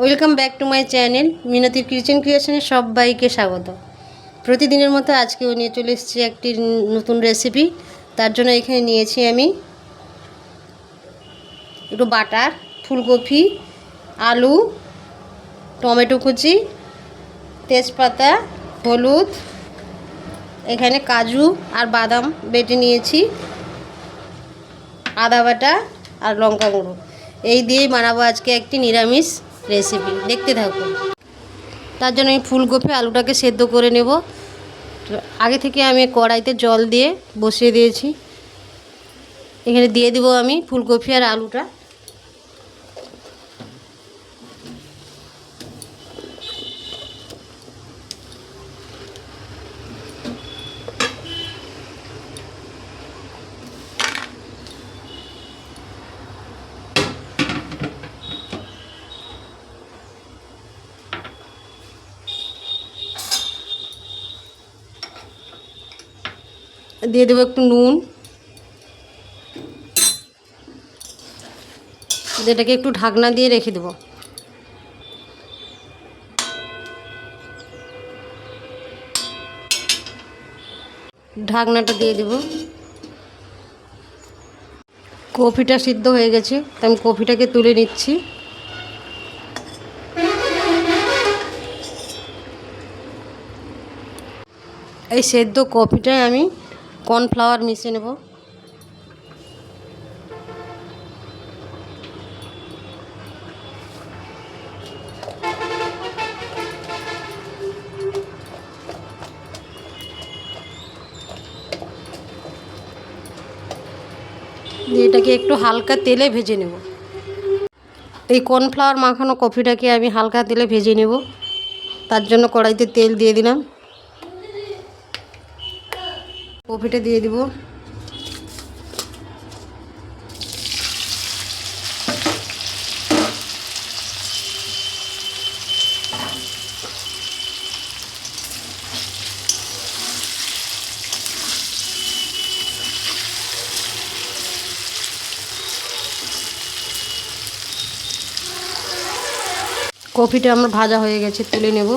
Welcome back to my channel মিনতির kitchen ক্রিয়েশনে সবাইকে স্বাগত। প্রতিদিনের মতো আজকেও নিয়ে চলে এসেছি একটি নতুন রেসিপি তার জন্য এখানে নিয়েছি আমি একটু বাটার, ফুলকপি, আলু, টমেটো কুচি, তেজপাতা, হলুদ, এখানে কাজু আর বাদাম বেটে নিয়েছি, আদা বাটা আর লঙ্কা গুঁড়ো। এই দিয়েই বানাবো আজকে একটি নিরামিষ রেসিপি দেখতে থাকুন তার জন্য আমি ফুলকপি আলুটাকে সেদ্ধ করে নেব। আগে থেকে আমি কড়াইতে জল দিয়ে বসিয়ে দিয়েছি। এখানে দিয়ে দেবো আমি ফুলকপি আর আলুটা। দিয়ে দেবো একটু নুন। যেটাকে একটু ঢাকনা দিয়ে রেখে দেবো। ঢাকনাটা দিয়ে দেব। কফিটা সিদ্ধ হয়ে গেছে, তো আমি কফিটাকে তুলে নিচ্ছি। এই সেদ্ধ কফিটাই আমি কর্নফ্লাওয়ার মিশিয়ে নেব। এটাকে একটু হালকা তেলে ভেজে নেব। এই কর্নফ্লাওয়ার মাখানো কফিটাকে আমি হালকা তেলে ভেজে নেব। তার জন্য কড়াইতে তেল দিয়ে দিলাম। কফিটা দিয়ে দিব। কফিটা আমার ভাজা হয়ে গেছে তুলে নেব।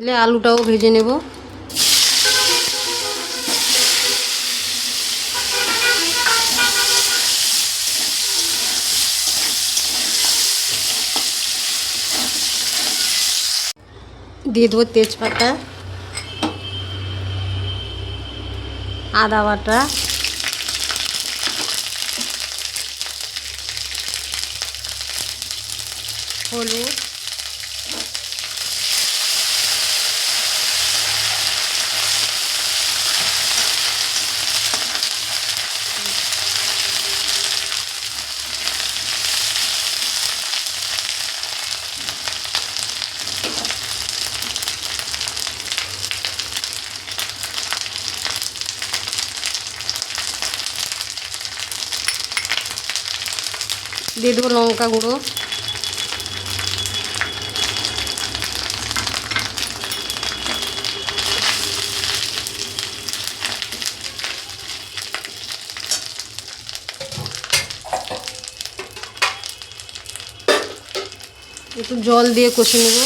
দিলে আলুটাও ভেজে নেব। দিয়ে দেবো তেজপাতা আদা বাটা হলুদ দিয়ে দেবো লঙ্কা গুঁড়ো। একটু জল দিয়ে কষে নেব।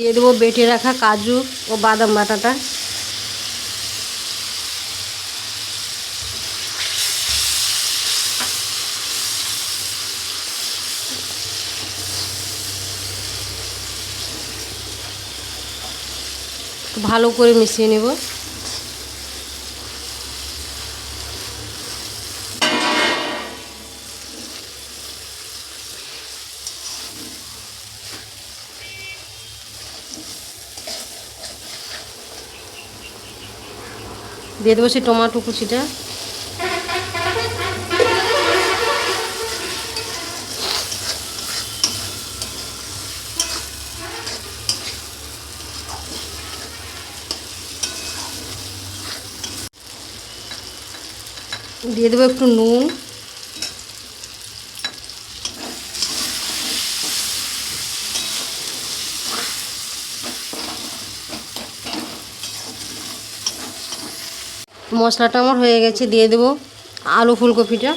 দিয়ে দেবো বেটে রাখা কাজু ও বাদাম বাটাটা। ভালো করে মিশিয়ে নেব। দিয়ে দেবো সেই টমাটো কুচিটা। দিয়ে দেবো একটু নুন। মশলাটা আমার হয়ে গেছে, দিয়ে দেবো আলু ফুলকপিটা।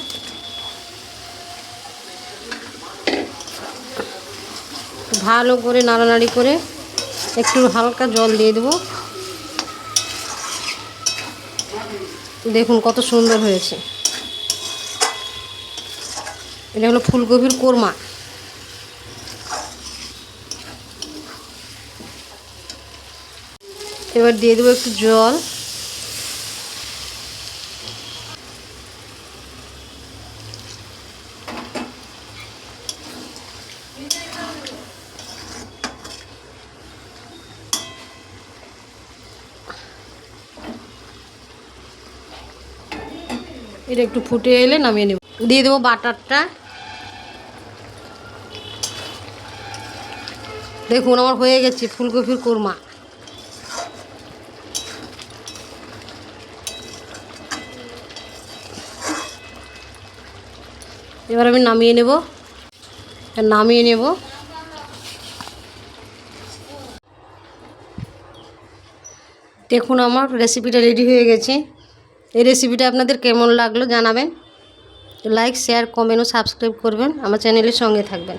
ভালো করে নাড়ানাড়ি করে একটু হালকা জল দিয়ে দেবো। দেখুন কত সুন্দর হয়েছে। এটা হলো ফুলকপির কোরমা। এবার দিয়ে দেবো একটু জল। এটা একটু ফুটে এলে নামিয়ে নেব। দিয়ে দেবো বাটারটা। দেখুন, আমার হয়ে গেছে ফুলকপির কোরমা। এবার আমি নামিয়ে নেব। নামিয়ে নেব। দেখুন, আমার রেসিপিটা রেডি হয়ে গেছে। এই রেসিপিটা আপনাদের কেমন লাগল জানাবেন। লাইক শেয়ার কমেন্ট ও সাবস্ক্রাইব করবেন। আমার চ্যানেলের সঙ্গে থাকবেন।